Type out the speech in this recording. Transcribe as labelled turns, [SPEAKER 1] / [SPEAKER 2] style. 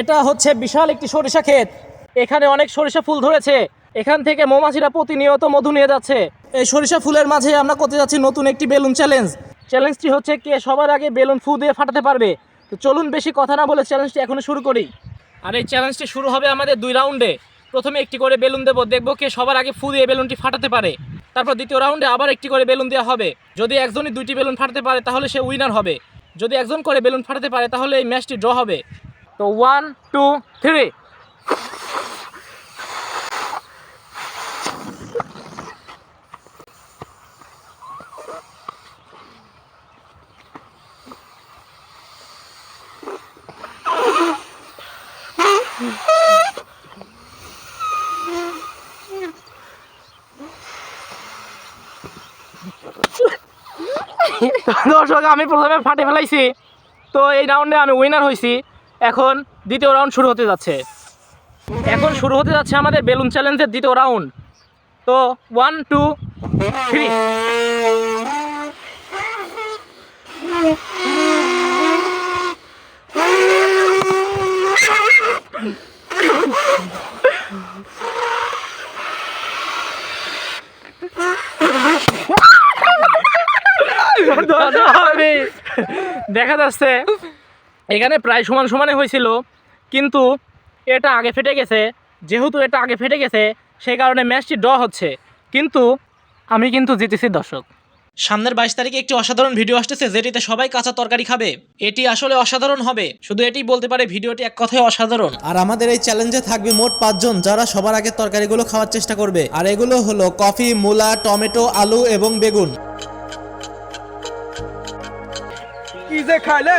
[SPEAKER 1] এটা হচ্ছে বিশাল একটি সরিষা ক্ষেত। এখানে অনেক সরিষা ফুল ধরেছে। এখান থেকে মৌমাছিরা প্রতিনিয়ত মধু নিয়ে যাচ্ছে। এই সরিষা ফুলের মাঝে আমরা করতে যাচ্ছি নতুন একটি বেলুন চ্যালেঞ্জ চ্যালেঞ্জটি হচ্ছে কে সবার আগে বেলুন ফু দিয়ে ফাটাতে পারবে। তো চলুন বেশি কথা না বলে চ্যালেঞ্জটি এখনও শুরু করি। আর এই চ্যালেঞ্জটি শুরু হবে আমাদের দুই রাউন্ডে প্রথমে একটি করে বেলুন দেবো। দেখব কে সবার আগে ফু দিয়ে বেলুনটি ফাটাতে পারে। তারপর দ্বিতীয় রাউন্ডে আবার একটি করে বেলুন দেওয়া হবে। যদি একজনই দুইটি বেলুন ফাটাতে পারে, তাহলে সে উইনার হবে। যদি একজন করে বেলুন ফাটাতে পারে, তাহলে এই ম্যাচটি ড্র হবে। তো ওয়ান টু থ্রি দর্শক, আমি প্রথমে ফাটে ফেলাইছি। তো এই রাউন্ডে আমি উইনার হয়েছি এখন দ্বিতীয় রাউন্ড শুরু হতে যাচ্ছে। এখন শুরু হতে যাচ্ছে আমাদের বেলুন চ্যালেঞ্জের দ্বিতীয় রাউন্ড তো ওয়ান টু থ্রি আমি দেখা যাচ্ছে এখানে প্রায় সমান সমানে হয়েছিল কিন্তু এটা আগে ফেটে গেছে যেহেতু এটা আগে ফেটে গেছে সেই কারণে ম্যাচটি ড্র হচ্ছে। কিন্তু আমি কিন্তু জিতেছি দর্শক। সামনের বাইশ তারিখে একটি অসাধারণ ভিডিও আসতেছে যেটিতে সবাই কাঁচা তরকারি খাবে। এটি আসলে অসাধারণ হবে। শুধু এটি বলতে পারে ভিডিওটি এক কথায় অসাধারণ।
[SPEAKER 2] আর আমাদের এই চ্যালেঞ্জে থাকবে মোট পাঁচজন যারা সবার আগে তরকারিগুলো খাওয়ার চেষ্টা করবে। আর এগুলো হলো কফি মূলা টমেটো আলু এবং বেগুন।
[SPEAKER 3] কি যে খাইলে